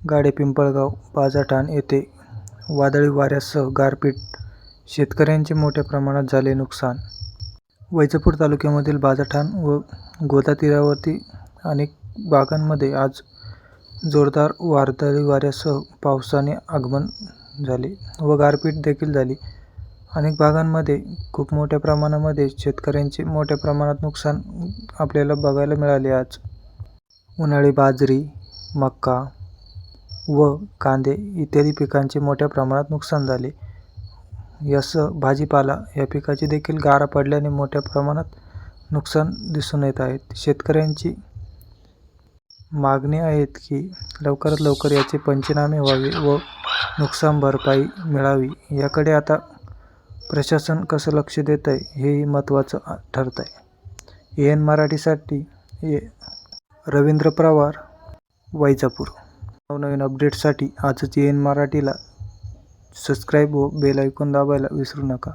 गाडे पिंपळगाव बाजारठाण येथे वादळी वाऱ्यासह गारपीट, शेतकऱ्यांचे मोठ्या प्रमाणात झाले नुकसान. वैजापूर तालुक्यामधील बाजारठाण व गोदातीरावरील अनेक भागांमध्ये आज जोरदार वादळी वाऱ्यासह पावसाचे आगमन झाले व गारपीट देखील झाली. अनेक भागांमध्ये खूप मोठ्या प्रमाणामध्ये शेतकऱ्यांचे मोठ्या प्रमाणात नुकसान आपल्याला बघायला मिळाले. आज उन्हाळी बाजरी, मका व कांदे इत्यादी पिकांचे मोठ्या प्रमाणात नुकसान झाले. यासह भाजीपाला या पिकाचे देखील गारा पडल्याने मोठ्या प्रमाणात नुकसान दिसून येत आहे. शेतकऱ्यांची मागणी आहेत की लवकरात लवकर याचे पंचनामे व्हावे व नुकसान भरपाई मिळावी याकडे आता प्रशासन कसं लक्ष देतंय हेही महत्त्वाचं ठरत आहे ए एन मराठीसाठी रवींद्र पवार, वैजापूर. नवनवीन अपडेट्ससाठी आजच एएन मराठीला सबस्क्राईब व बेल आयकॉन दाबायला विसरू नका.